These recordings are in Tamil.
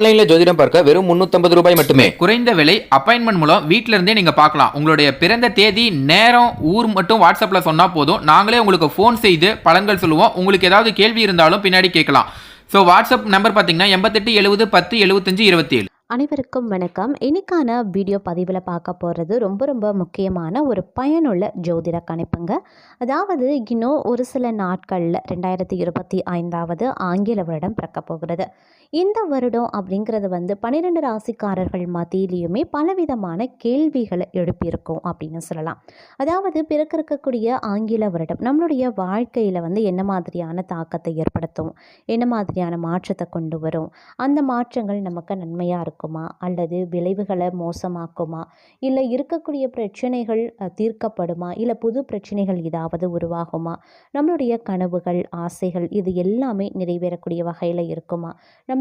ஆன்லைன்ல ஜோதிடம் பார்க்க வெறும் 350 ரூபாய் மட்டுமே. குறைந்த விலை அப்பாயின்மெண்ட் மூலம் வீட்ல இருந்தே நீங்க பார்க்கலாம். உங்களுடைய பிறந்த தேதி நேரம் ஊர் மட்டும் வாட்ஸ்அப்ல சொன்னா போதும். நாங்களே உங்களுக்கு ஃபோன் செய்து பலன்கள் சொல்லுவோம். உங்களுக்கு ஏதாவது கேள்வி இருந்தாலும் பின்னாடி கேட்கலாம். ஸோ வாட்ஸ்அப் நம்பர் பார்த்தீங்கன்னா எண்பத்தெட்டு எழுபது பத்து எழுபத்தஞ்சு இருபத்தி ஏழு அனைவருக்கும் வணக்கம். இன்னைக்கான வீடியோ பதிவில் பார்க்க போகிறது ரொம்ப ரொம்ப முக்கியமான ஒரு பயனுள்ள ஜோதிட கணிப்புங்க. அதாவது இன்னும் ஒரு சில நாட்களில் ரெண்டாயிரத்தி இருபத்தி ஐந்தாவது ஆங்கில வருடம் பிறக்க போகிறது. இந்த வருடம் அப்படிங்கிறது வந்து பன்னிரெண்டு ராசிக்காரர்கள் மத்தியிலையுமே பலவிதமான கேள்விகளை எழுப்பியிருக்கும் அப்படின்னு சொல்லலாம். அதாவது பிறக்க இருக்கக்கூடிய ஆங்கில வருடம் நம்மளுடைய வாழ்க்கையில் வந்து என்ன மாதிரியான தாக்கத்தை ஏற்படுத்தும்? என்ன மாதிரியான மாற்றத்தை கொண்டு வரும்? அந்த மாற்றங்கள் நமக்கு நன்மையாக இருக்குமா? அல்லது விளைவுகளை மோசமாக்குமா? இல்லை இருக்கக்கூடிய பிரச்சனைகள் தீர்க்கப்படுமா? இல்லை புது பிரச்சனைகள் ஏதாவது உருவாகுமா? நம்மளுடைய கனவுகள் ஆசைகள் இது எல்லாமே நிறைவேறக்கூடிய வகையில் இருக்குமா?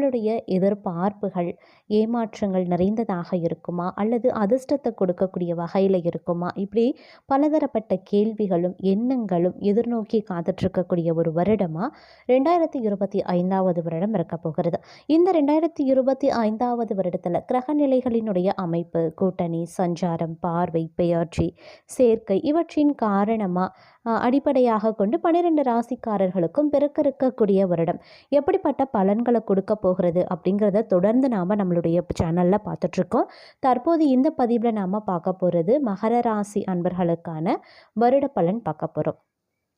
நம்மளுடைய எதிர்பார்ப்புகள் ஏமாற்றங்கள் நிறைந்ததாக இருக்குமா? அல்லது அதிர்ஷ்டத்தை கொடுக்கக்கூடிய வகையில் இருக்குமா? இப்படி பலதரப்பட்ட கேள்விகளும் எண்ணங்களும் எதிர்நோக்கி காத்துட்ருக்கக்கூடிய ஒரு வருடமாக ரெண்டாயிரத்தி இருபத்தி ஐந்தாவது வருடம் இருக்க போகிறது. இந்த ரெண்டாயிரத்தி இருபத்தி ஐந்தாவது வருடத்தில் கிரகநிலைகளினுடைய அமைப்பு கூட்டணி சஞ்சாரம் பார்வை பெயர்ச்சி சேர்க்கை இவற்றின் காரணமாக அடிப்படையாக கொண்டு பன்னிரெண்டு ராசிக்காரர்களுக்கும் பிறக்க இருக்கக்கூடிய வருடம். எப்படிப்பட்ட பலன்களை கொடுக்க போகிறது அப்படிங்கிறத தொடர்ந்து நாம் நம்மளுடைய சேனலில் பார்த்துட்ருக்கோம். தற்போது இந்த பதிவில் நாம் பார்க்க போகிறது மகர ராசி அன்பர்களுக்கான வருட பலன் பார்க்க போகிறோம்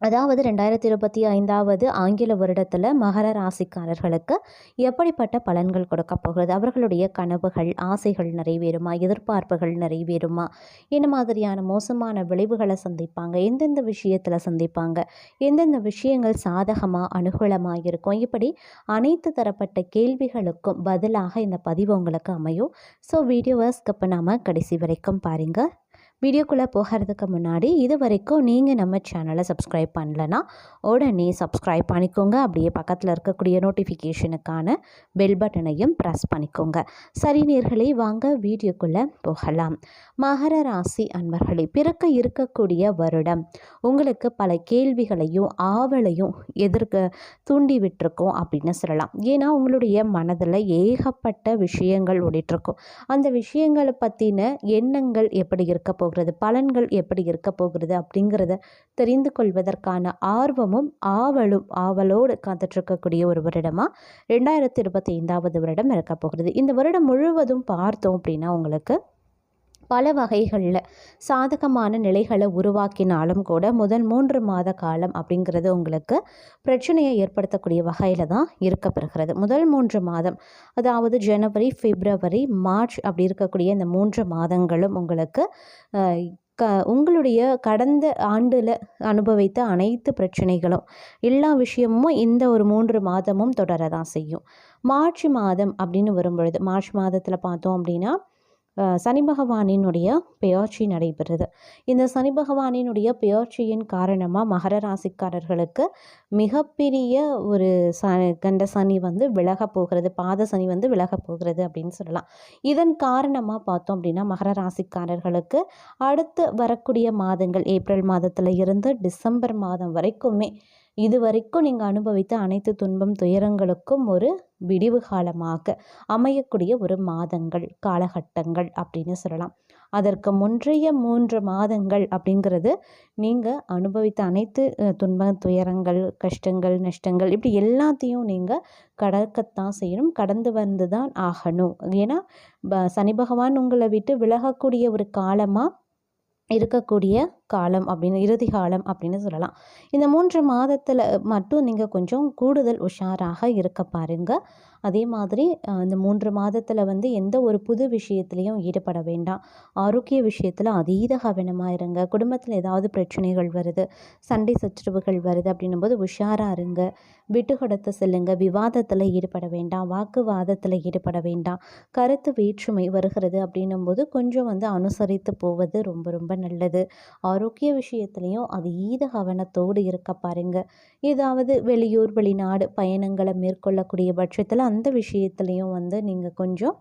அதாவது ரெண்டாயிரத்தி இருபத்தி ஐந்தாவது ஆங்கில வருடத்தில் மகர ராசிக்காரர்களுக்கு எப்படிப்பட்ட பலன்கள் கொடுக்க போகிறது? அவர்களுடைய கனவுகள் ஆசைகள் நிறைவேறுமா? எதிர்பார்ப்புகள் நிறைவேறுமா? என்ன மாதிரியான மோசமான விளைவுகளை சந்திப்பாங்க? எந்தெந்த விஷயத்தில் சந்திப்பாங்க? எந்தெந்த விஷயங்கள் சாதகமாக அனுகூலமாக இருக்கும்? இப்படி அனைத்து தரப்பட்ட கேள்விகளுக்கும் பதிலாக இந்த பதிவு உங்களுக்கு அமையும். ஸோ வீடியோவை ஸ்கப்பு பண்ணாமல் கடைசி வரைக்கும் பாருங்கள் வீடியோக்குள்ளே போகிறதுக்கு முன்னாடி இது வரைக்கும் நீங்கள் நம்ம சேனலை சப்ஸ்கிரைப் பண்ணலனா உடனே சப்ஸ்கிரைப் பண்ணிக்கோங்க. அப்படியே பக்கத்தில் இருக்கக்கூடிய நோட்டிஃபிகேஷனுக்கான பெல் பட்டனையும் ப்ரெஸ் பண்ணிக்கோங்க. சரி நேர்களே வாங்க வீடியோக்குள்ளே போகலாம். மகர ராசி அன்பர்களே பிறக்க இருக்கக்கூடிய வருடம். உங்களுக்கு பல கேள்விகளையும் ஆவலையும் எதிர்க்க தூண்டி விட்டுருக்கோம் அப்படின்னு சொல்லலாம். ஏன்னா உங்களுடைய மனதில் ஏகப்பட்ட விஷயங்கள் ஓடிட்டுருக்கும். அந்த விஷயங்களை பற்றின எண்ணங்கள் எப்படி இருக்க போகிறது? பலன்கள் எப்படி இருக்க போகிறது அப்படிங்கிறத தெரிந்து கொள்வதற்கான ஆர்வமும் ஆவலும் ஆவலோடு காத்துட்ருக்கக்கூடிய ஒரு வருடமாக ரெண்டாயிரத்தி இருபத்தி ஐந்தாவது வருடம் இருக்க போகிறது. இந்த வருடம் முழுவதும் பார்த்தோம் அப்படின்னா உங்களுக்கு பல வகைகளில் சாதகமான நிலைகளை உருவாக்கினாலும் கூட முதல் மூன்று மாத காலம் அப்படிங்கிறது உங்களுக்கு பிரச்சனையை ஏற்படுத்தக்கூடிய வகையில் தான் இருக்கப்பெறுகிறது. முதல் மூன்று மாதம் அதாவது ஜனவரி பிப்ரவரி மார்ச் அப்படி இருக்கக்கூடிய இந்த மூன்று மாதங்களும் உங்களுக்கு க உங்களுடைய கடந்த ஆண்டில் அனுபவித்த அனைத்து பிரச்சனைகளும் எல்லா விஷயமும் இந்த ஒரு மூன்று மாதமும் தொடர தான் செய்யும். மார்ச் மாதம் அப்படின்னு வரும்பொழுது மார்ச் மாதத்தில் பார்த்தோம் அப்படின்னா சனி பகவானினுடைய பெயர்ச்சி நடைபெறுது. இந்த சனி பகவானினுடைய பெயர்ச்சியின் காரணமாக மகர ராசிக்காரர்களுக்கு மிகப்பெரிய ஒரு ச கண்ட சனி வந்து விலக போகிறது பாத சனி வந்து விலக போகிறது அப்படின்னு சொல்லலாம். இதன் காரணமாக பார்த்தோம் அப்படின்னா மகர ராசிக்காரர்களுக்கு அடுத்து வரக்கூடிய மாதங்கள் ஏப்ரல் மாதத்தில் இருந்து டிசம்பர் மாதம் வரைக்குமே இது வரைக்கும் நீங்கள் அனுபவித்த அனைத்து துன்பம் துயரங்களுக்கும் ஒரு விடிவு காலமாக அமையக்கூடிய ஒரு மாதங்கள் காலகட்டங்கள் அப்படின்னு சொல்லலாம். அதற்கு முன்றைய மூன்று மாதங்கள் அப்படிங்கிறது நீங்கள் அனுபவித்த அனைத்து துன்ப துயரங்கள் கஷ்டங்கள் நஷ்டங்கள் இப்படி எல்லாத்தையும் நீங்கள் கடக்கத்தான் செய்யணும். கடந்து வந்து தான் ஆகணும். ஏன்னா ப- சனி பகவான் உங்களை விட்டு விலகக்கூடிய ஒரு காலமாக இருக்கக்கூடிய காலம் அப்படின்னு இறுதி காலம் அப்படின்னு சொல்லலாம். இந்த மூன்று மாதத்தில் மட்டும் நீங்கள் கொஞ்சம் கூடுதல் உஷாராக இருக்க பாருங்க. அதே மாதிரி இந்த மூன்று மாதத்தில் வந்து எந்த ஒரு புது விஷயத்துலையும் ஈடுபட வேண்டாம். ஆரோக்கிய விஷயத்தில் அதீத கவனமாக இருங்க. குடும்பத்தில் ஏதாவது பிரச்சனைகள் வருது சண்டை சச்சரவுகள் வருது அப்படின்னும் போது உஷாராக இருங்க. விட்டு கொடுத்து செல்லுங்க. விவாதத்தில் ஈடுபட வேண்டாம். வாக்குவாதத்தில் ஈடுபட வேண்டாம். கருத்து வேற்றுமை வருகிறது அப்படின்னும் போது கொஞ்சம் வந்து அனுசரித்து போவது ரொம்ப ரொம்ப நல்லது. ஆரோக்கிய விஷயத்துலையும் அதீத கவனத்தோடு இருக்க பாருங்க. ஏதாவது வெளியூர் வெளிநாடு பயணங்களை மேற்கொள்ளக்கூடிய பட்சத்தில் அந்த விஷயத்துலையும் வந்து நீங்கள் கொஞ்சம்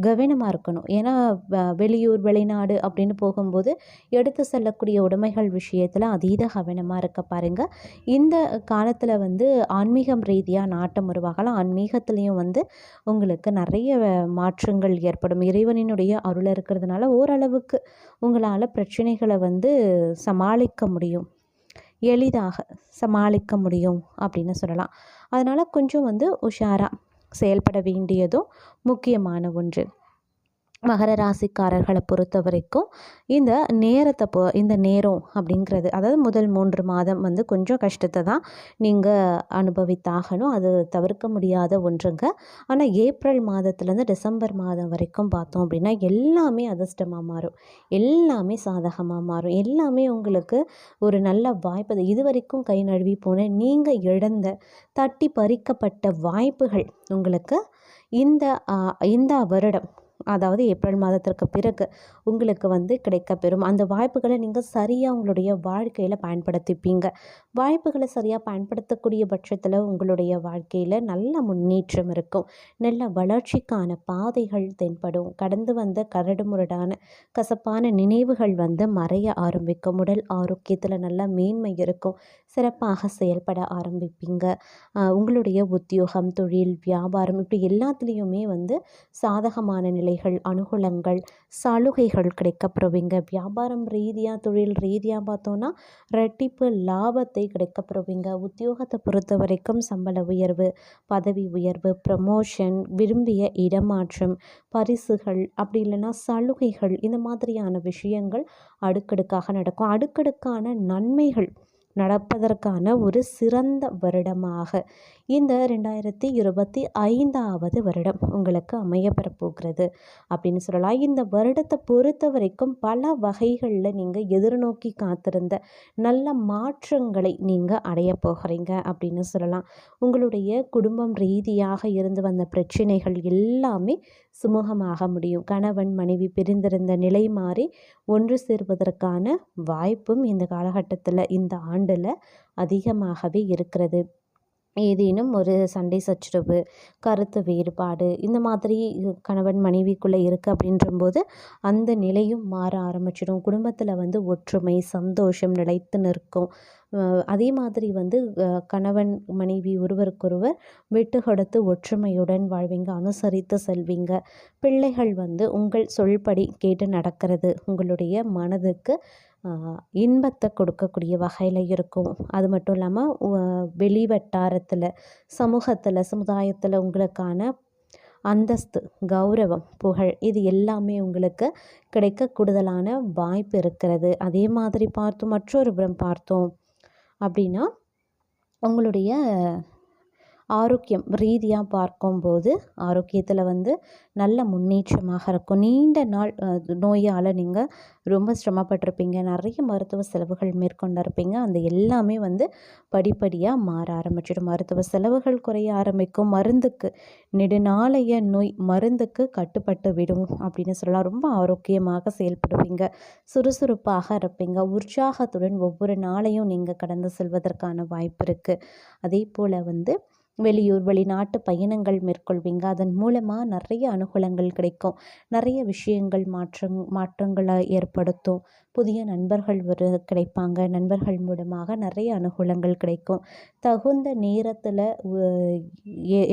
கவனமாக இருக்கணும். ஏன்னா வ- வெளியூர் வெளிநாடு அப்படின்னு போகும்போது எடுத்து செல்லக்கூடிய உடைமைகள் விஷயத்தில் அதீத கவனமாக இருக்க பாருங்கள் இந்த காலத்தில் வந்து ஆன்மீகம் ரீதியாக நாட்டம் உருவாகலாம் ஆன்மீகத்துலேயும் வந்து உங்களுக்கு நிறைய மாற்றங்கள் ஏற்படும். இறைவனினுடைய அருள் இருக்கிறதுனால ஓரளவுக்கு உங்களால் பிரச்சனைகளை வந்து சமாளிக்க முடியும். எளிதாக சமாளிக்க முடியும் அப்படின்னு சொல்லலாம். அதனால் கொஞ்சம் வந்து உஷாராக செயல்பட வேண்டியதும் முக்கியமான ஒன்று. மகர ராசிக்காரர்களை பொறுத்த வரைக்கும் இந்த நேரத்தை பொ இந்த நேரம் அப்படிங்கிறது அதாவது முதல் மூன்று மாதம் வந்து கொஞ்சம் கஷ்டத்தை தான் நீங்கள் அனுபவித்தாகணும். அது தவிர்க்க முடியாத ஒன்றுங்க. ஆனால் ஏப்ரல் மாதத்துலேருந்து டிசம்பர் மாதம் வரைக்கும் பார்த்தோம் அப்படின்னா எல்லாமே அதிர்ஷ்டமாக மாறும். எல்லாமே சாதகமாக மாறும். எல்லாமே உங்களுக்கு ஒரு நல்ல வாய்ப்பு. இது வரைக்கும் கை நழுவி போன நீங்கள் இழந்த தட்டி பறிக்கப்பட்ட வாய்ப்புகள் உங்களுக்கு இந்த இந்த வருடம் அதாவது ஏப்ரல் மாதத்திற்கு பிறகு உங்களுக்கு வந்து கிடைக்கப்பெறும். அந்த வாய்ப்புகளை நீங்கள் சரியாக உங்களுடைய வாழ்க்கையில் பயன்படுத்திப்பீங்க. வாய்ப்புகளை சரியாக பயன்படுத்தக்கூடிய பட்சத்தில் உங்களுடைய வாழ்க்கையில் நல்ல முன்னேற்றம் இருக்கும். நல்ல வளர்ச்சிக்கான பாதைகள் தென்படும். கடந்து வந்த கரடுமுரடான கசப்பான நினைவுகள் வந்து மறைய ஆரம்பிக்கும். உடல் ஆரோக்கியத்தில் நல்ல மேன்மை இருக்கும். சிறப்பாக செயல்பட ஆரம்பிப்பீங்க. உங்களுடைய உத்தியோகம் தொழில் வியாபாரம் இப்படி எல்லாத்துலேயுமே வந்து சாதகமான நிலைகள் அனுகூலங்கள் சலுகைகள் கிடைக்கப்பெறுவீங்க. வியாபாரம் ரீதியாக தொழில் ரீதியாக பார்த்தோன்னா ரெட்டிப்பு லாபத்தை கிடைக்கப்பெறுவீங்க. உத்தியோகத்தை பொறுத்த வரைக்கும் சம்பள உயர்வு பதவி உயர்வு ப்ரமோஷன் விரும்பிய இடமாற்றம் பரிசுகள் அப்படி இல்லைன்னா சலுகைகள் இந்த மாதிரியான விஷயங்கள் அடுக்கடுக்காக நடக்கும். அடுக்கடுக்கான நன்மைகள் நடப்பதற்கான ஒரு சிறந்த வருடமாக. இந்த ரெண்டாயிரத்தி இருபத்தி ஐந்தாவது வருடம் உங்களுக்கு அமையப்பெற போகிறது அப்படின்னு சொல்லலாம். இந்த வருடத்தை பொறுத்த வரைக்கும் பல வகைகளில் நீங்கள் எதிர்நோக்கி காத்திருந்த நல்ல மாற்றங்களை நீங்கள் அடைய போகிறீங்க அப்படின்னு சொல்லலாம். உங்களுடைய குடும்பம் ரீதியாக இருந்து வந்த பிரச்சனைகள் எல்லாமே சுமூகமாக முடியும். கணவன் மனைவி பிரிந்திருந்த நிலை மாறி ஒன்று சேர்வதற்கான வாய்ப்பும் இந்த காலகட்டத்தில் இந்த ஆண்டில் அதிகமாகவே இருக்கிறது. ஏதேனும் ஒரு சண்டை சச்சரவு கருத்து வேறுபாடு இந்த மாதிரி கணவன் மனைவிக்குள்ளே இருக்குது அப்படின்றம்போது அந்த நிலையும் மாற ஆரம்பிச்சிடும். குடும்பத்தில் வந்து ஒற்றுமை சந்தோஷம் நிலைத்து நிற்கும். அதே மாதிரி வந்து கணவன் மனைவி ஒருவருக்கொருவர் விட்டு கொடுத்து ஒற்றுமையுடன் வாழ்வீங்க அனுசரித்து செல்வீங்க. பிள்ளைகள் வந்து உங்கள் சொல்படி கேட்டு நடக்கிறது உங்களுடைய மனதுக்கு இன்பத்தை கொடுக்கக்கூடிய வகையில் இருக்கும். அது மட்டும் இல்லாமல் வெளி வட்டாரத்தில் சமூகத்தில் சமுதாயத்தில் உங்களுக்கான அந்தஸ்து கௌரவம் புகழ் இது எல்லாமே உங்களுக்கு கிடைக்க கூடுதலான வாய்ப்பு இருக்கிறது. அதே மாதிரி பார்த்தோம் மற்றொரு புறம் பார்த்தோம் அப்படின்னா உங்களுடைய ஆரோக்கியம் ரீதியாக பார்க்கும்போது ஆரோக்கியத்தில் வந்து நல்ல முன்னேற்றமாக இருக்கும். நீண்ட நாள் நோயால் நீங்கள் ரொம்ப சிரமப்பட்டிருப்பீங்க. நிறைய மருத்துவ செலவுகள் மேற்கொண்டிருப்பீங்க. அந்த எல்லாமே வந்து படிப்படியாக மாற ஆரம்பிச்சிடும். மருத்துவ செலவுகள் குறைய ஆரம்பிக்கும். மருந்துக்கு நெடுநாளைய நோய் மருந்துக்கு கட்டுப்பட்டு விடும் அப்படின்னு சொல்லலாம். ரொம்ப ஆரோக்கியமாக செயல்படுவீங்க. சுறுசுறுப்பாக இருப்பீங்க. உற்சாகத்துடன் ஒவ்வொரு நாளையும் நீங்கள் கடந்து செல்வதற்கான வாய்ப்பு இருக்குது அதே போல் வந்து வெளியூர் வெளிநாட்டு பயணங்கள் மேற்கொள்வீங்க. அதன் மூலமாக நிறைய அனுகூலங்கள் கிடைக்கும். நிறைய விஷயங்கள் மாற்றங் மாற்றங்களை ஏற்படுத்தும். புதிய நண்பர்கள் ஒரு கிடைப்பாங்க. நண்பர்கள் மூலமாக நிறைய அனுகூலங்கள் கிடைக்கும். தகுந்த நேரத்தில்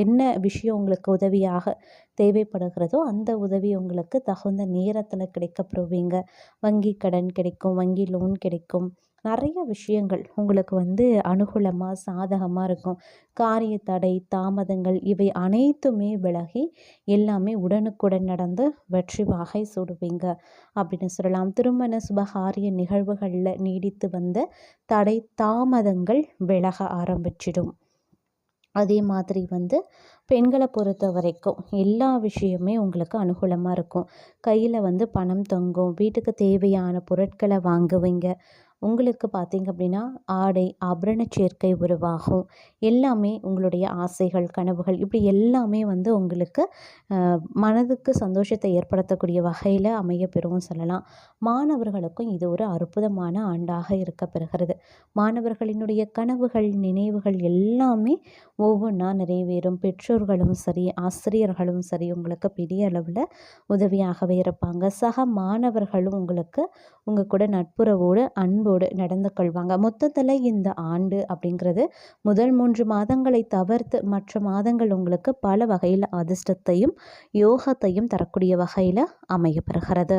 என்ன விஷயம் உங்களுக்கு உதவியாக தேவைப்படுகிறதோ அந்த உதவி உங்களுக்கு தகுந்த நேரத்தில் கிடைக்கப்பெறுவீங்க. வங்கி கடன் கிடைக்கும் வங்கி லோன் கிடைக்கும். நிறைய விஷயங்கள் உங்களுக்கு வந்து அனுகூலமாக சாதகமாக இருக்கும். காரிய தடை தாமதங்கள் இவை அனைத்துமே விலகி எல்லாமே உடனுக்குடன் நடந்து வெற்றி வாகை சூடுவீங்க அப்படின்னு சொல்லலாம். திருமண சுபகாரிய நிகழ்வுகளில் நீடித்து வந்த தடை தாமதங்கள் விலக ஆரம்பிச்சிடும். அதே மாதிரி வந்து பெண்களை பொறுத்த வரைக்கும் எல்லா விஷயமே உங்களுக்கு அனுகூலமாக இருக்கும். கையில் வந்து பணம் தொங்கும் வீட்டுக்கு தேவையான பொருட்களை வாங்குவீங்க. உங்களுக்கு பார்த்தீங்க அப்படின்னா ஆடை ஆபரண சேர்க்கை உருவாகும். எல்லாமே உங்களுடைய ஆசைகள் கனவுகள் இப்படி எல்லாமே வந்து உங்களுக்கு மனதுக்கு சந்தோஷத்தை ஏற்படுத்தக்கூடிய வகையில் அமையப்பெறும் சொல்லலாம். மாணவர்களுக்கும் இது ஒரு அற்புதமான ஆண்டாக இருக்க பெறுகிறது மாணவர்களினுடைய கனவுகள் நினைவுகள் எல்லாமே ஒவ்வொன்றா நிறைவேறும். பெற்றோர்களும் சரி ஆசிரியர்களும் சரி உங்களுக்கு பெரிய அளவில் உதவியாகவே இருப்பாங்க. சக மாணவர்களும் உங்களுக்கு உங்கள் கூட நட்புறவோடு அன்போடு நடந்து கொள்வாங்க. மொத்தத்தில் இந்த ஆண்டு அப்படிங்கிறது முதல் மூன்று மாதங்களை தவிர்த்து மற்ற மாதங்கள் உங்களுக்கு பல வகையில் அதிர்ஷ்டத்தையும் யோகத்தையும் தரக்கூடிய வகையில் அமையப்பெறுகிறது